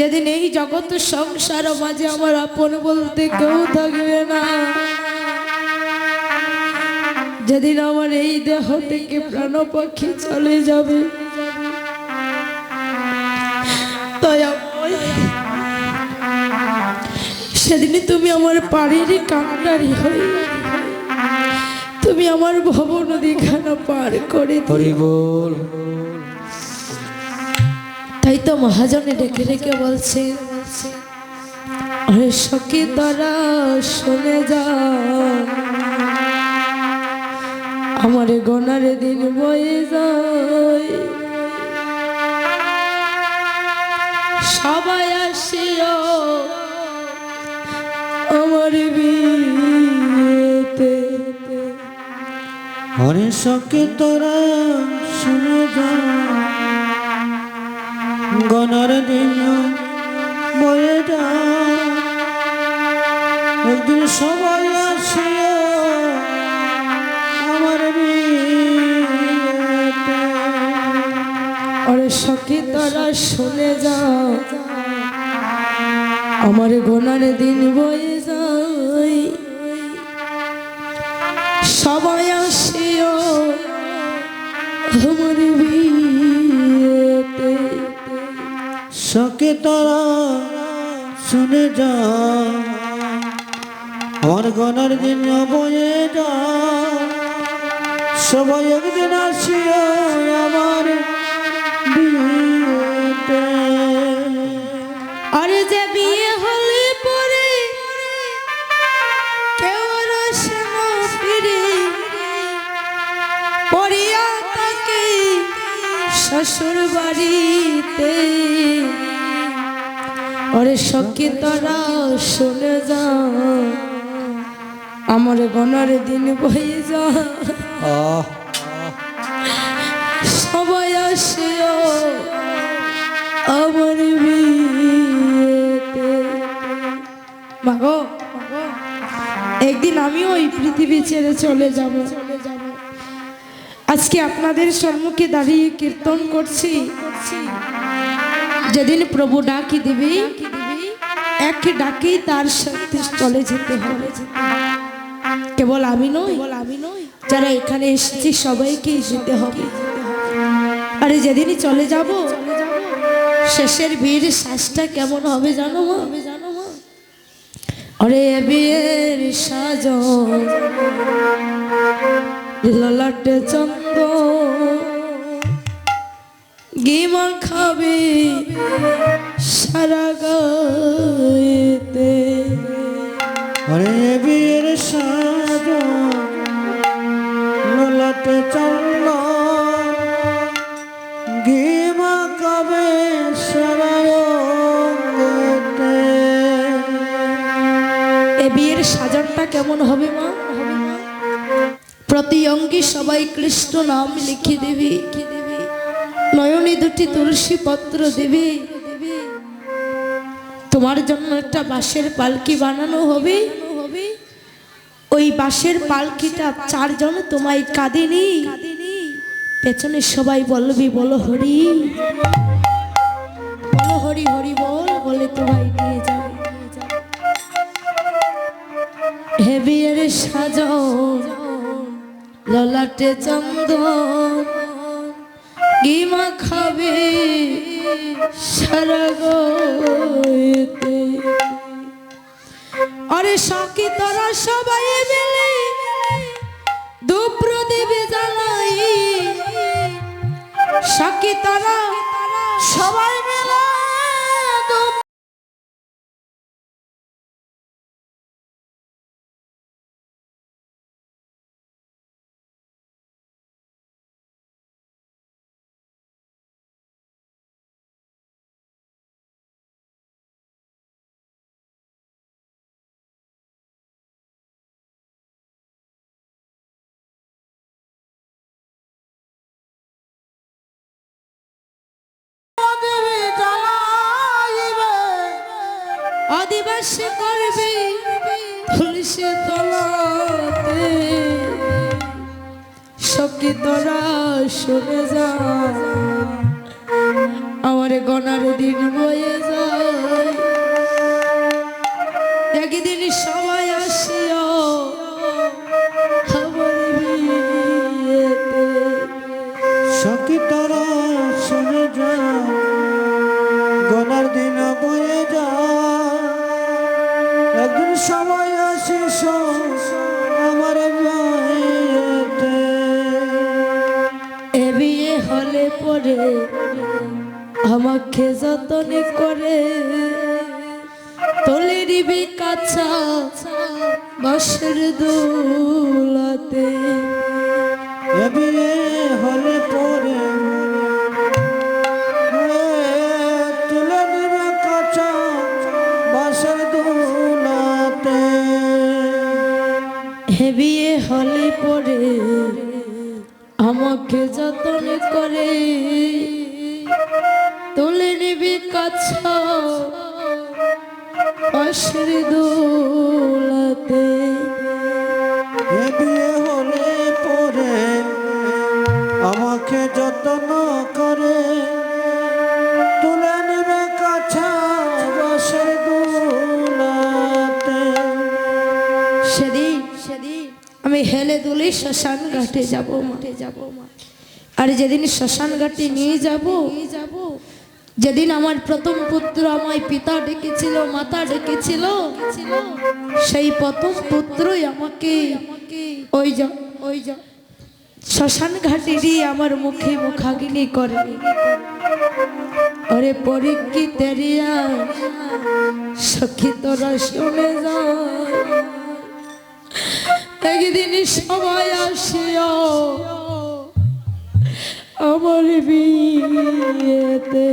যেদিন এই জগৎ সংসার মাঝে আমার আপন বলতে কেউ থাকবে না। যেদিন আমার এই দেহ থেকে প্রাণ পাখি চলে যাবে। তাই সেদিনই তুমি আমার পাড়েরই কান্ডারি হয়ে তুমি আমার ভব নদীখানা পার করে। বল। তাই তো মহাজনে ডেকে ডেকে বলছে আরে তারা শুনে যা আমার গনার দিন বয়ে যায়। সবাই আসিও আমার বিয়েতে। হরে সকে তোরা শুনে যা গণর দিন বয়ে একদিন সবাই আসিও আমার। আরে সখী, তারা শুনে যা আমার গোনার দিন বয়ে যায় সবাই আসিও আমার বিয়েতে সকে তারা শুনে যা আমার গনার দিন বয়ে যা সবাই একদিন আসিও আমার শ্বশুর বাড়িতে ওরে সখী তোরা শুনে যা। আমার গনার দিন বয়ে যা। সবাই আসিও আমার বিয়েতে। মাগো একদিন আমিও এই পৃথিবী ছেড়ে চলে যাব। আজকে আপনাদের সম্মুখে দাঁড়িয়ে কীর্তন করছি। যেদিন প্রভু ডাকি দিবি, এক ডাকেই তার সাথে চলে যেতে হবে। কেবল আমি নই আমি নই যারা এখানে এসেছি, সবাইকেই যেতে হবে। আরে যেদিনই চলে যাব, শেষের বীর শ্বাসটা কেমন হবে জানো মা? আরে বিয়ের সাজ। ললাটে চন্দ গিমা খাবে সারা গায়েতে। কৃষ্ণ নাম লিখে দেবে। নয়নে দুটি তুলসী পত্র দেবে। তোমার জন্য একটা বাঁশের পালকি বানানো হবে। ওই বাঁশের পালকিটা চারজন তোমায় কাঁদেনি পেছনে সবাই বলবি, বলো হরি। বলো হরি হরি বল, বলে তোমায় নিয়ে যাবে। হে বিয়ের সাজন ললাটে চন্দন গিমা খাবে সারা গেতে আরে সখী তোরা সবাই মিলে দুপ্র দেবে জ্বালাই। সখী তোরা সবাই মিলে আদিবাসী করবি তুলসী তলাতে। তোরা শুনে যা আমার গনার দিন বয়ে যায়। একদিন সবাই আসিও সখী তোরা আমাকে যতনে করে তোলে দিবি কাছা বাসের দোলাতে হলে পরে বাসের দোলাতে বিয়ে হলে পরে আমাকে যত্ন করে। তুলে নেবে কাছা দুলাতে। সেদিন সেদিন আমি হেলে দুলে শ্মশান ঘাটে যাব মাঠে যাব আর যেদিন শ্মশান ঘাটে নিয়ে যাব যাব যেদিন আমার প্রথম পুত্র আমায় পিতা ডেকেছিল, মাতা ডেকেছিল, সেই প্রথম পুত্রই আমাকে ওই যা ওই যা শ্মশান ঘাটে দিয়ে আমার মুখে মুখাগিনি করে। ওরে পরীক্ষি তেরিয়া, সখী তোরা শুনে যায় একদিন সবাই আসিও আমার বিয়েতে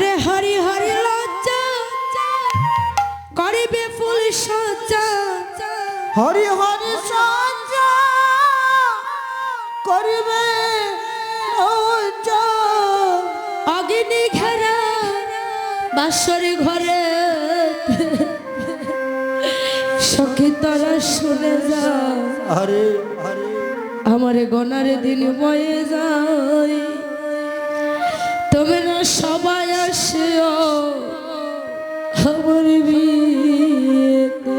আরে হরি হরি লজ্জা করিবে ফুল সজ্জা হরি হরি সঞ্জা করিবে। অগ্নি ঘেরা বাসর ঘরে। সখী তোরা শুনে যা আরে আরে আমার গনার দিন বয়ে যায়। তোমরা সবাই আসিও আমার বিয়েতে।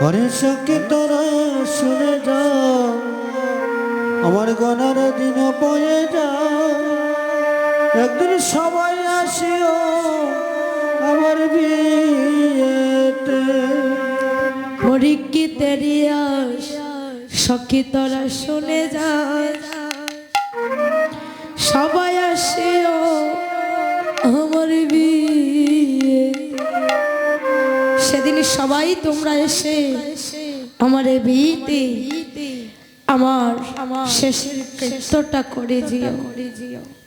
হরে সখী তোরা শুনে যা আমার গনার দিন বয়ে যা একদিন সবাই আসিও আমার বিয়েতে। পরীক্ষিত রিয়াস সখী তোরা শুনে যা সবাই আসিও আমার সেদিন সবাই তোমরা এসে আমার বিয়েতে আমার শেষের কৃত্যটা করে জিও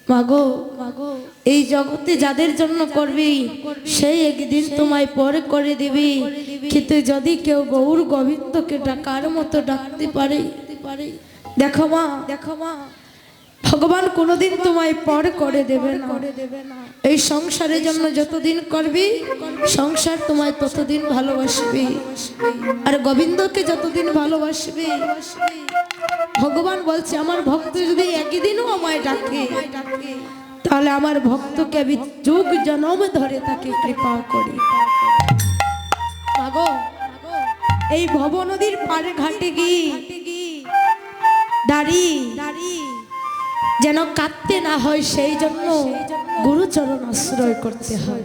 মাগো মাগো এই জগতে যাদের জন্য করবি, সেই একদিন তোমায় পরে করে দিবি। কিন্তু যদি কেউ গৌর গোবিন্দকে ডাকার মতো ডাকতে পারে দেখো মা দেখো মা ভগবান কোনোদিন তোমায় পর করে দেবে না। এই সংসারের জন্য যতদিন করবি সংসার তোমায় ততদিন ভালোবাসবে। আর গোবিন্দকে যতদিন ভালোবাসবে ভগবান বলছে আমার ভক্ত যদি একদিনও আমায় ডাকে তাহলে আমার ভক্তকে আমি যুগ জনম ধরে তাকে কৃপা করি। মাগো এই ভব নদীর পাড়ে ঘাটে গিয়ে দাঁড়ি যেন কাঁদতে না হয় সেই জন্য গুরুচরণ আশ্রয় করতে হয়।